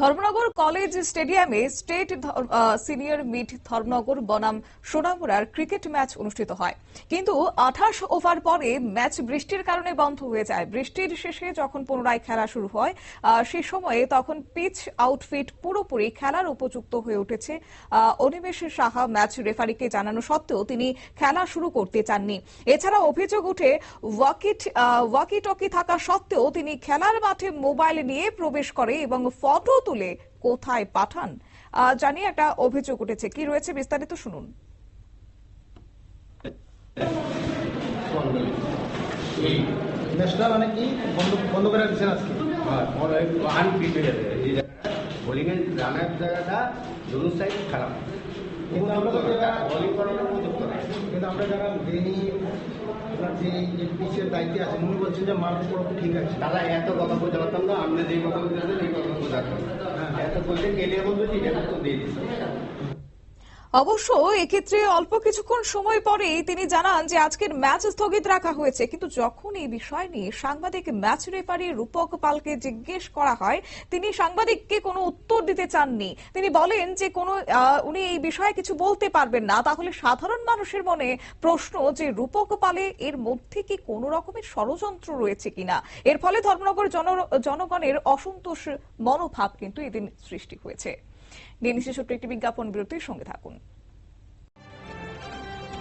Dharmanagar college স্টেডিয়ামে state senior mid Dharmanagar বনাম সোনামুড়ার ক্রিকেট ম্যাচ অনুষ্ঠিত হয়। কিন্তু আঠাশ ওভার পরে ম্যাচ বৃষ্টির কারণে বন্ধ হয়ে যায়। বৃষ্টির শেষে যখন পুনরায় খেলা শুরু হয় সে সময়ে তখন পিচ আউটফিট পুরোপুরি খেলার উপযুক্ত হয়ে উঠেছে। অনিমেষ সাহা ম্যাচ রেফারিকে জানানো সত্ত্বেও তিনি খেলা শুরু করতে চাননি। এছাড়া অভিযোগ উঠে ওয়াকিট ওয়াকি টকি থাকা সত্ত্বেও তিনি খেলার মাঠে মোবাইল নিয়ে প্রবেশ করে এবং ফটো তুলে কোথায় পাঠান? জানিয়ে একটা অভিযোগ উঠেছে। কি রয়েছে বিস্তারিত শুনুন। মানে বন্ধ বন্ধ করে দিচ্ছেন আজকে। বোলিং এর রানের জায়গাটা দুটো সাইড খারাপ। কিন্তু আমরা তো বোলিং করানোর উপযুক্ত না। কিন্তু আমরা যারা যে যে দায়িত্বে আছেন উনি বলছেন যে মার্ক ঠিক আছে। দাদা এত কথা বলতে পারতাম না আমরা যেই কথা বলতে এত বলতে কেটে বলতে এটা তো দিয়ে অবশ্য এক্ষেত্রে অল্প কিছুক্ষণ সময় পরেই তিনি জানান যে আজকের ম্যাচ স্থগিত রাখা হয়েছে। কিন্তু যখন এই বিষয় নিয়ে সাংবাদিক ম্যাচ রেফারি রূপক পালকে জিজ্ঞেস করা হয়, তিনি সাংবাদিককে কোনো উত্তর দিতে চাননি। তিনি বলেন যে কোনো উনি এই বিষয়ে কিছু বলতে পারবেন না। তাহলে সাধারণ মানুষের মনে প্রশ্ন যে রূপক পালে এর মধ্যে কি কোনো রকমের ষড়যন্ত্র রয়েছে কিনা? এর ফলে ধর্মনগর জন- জনগণের অসন্তোষ মনোভাব কিন্তু এদিন সৃষ্টি হয়েছে। দিন ছোট্ট একটি বিজ্ঞাপন বিরতির সঙ্গে থাকুন।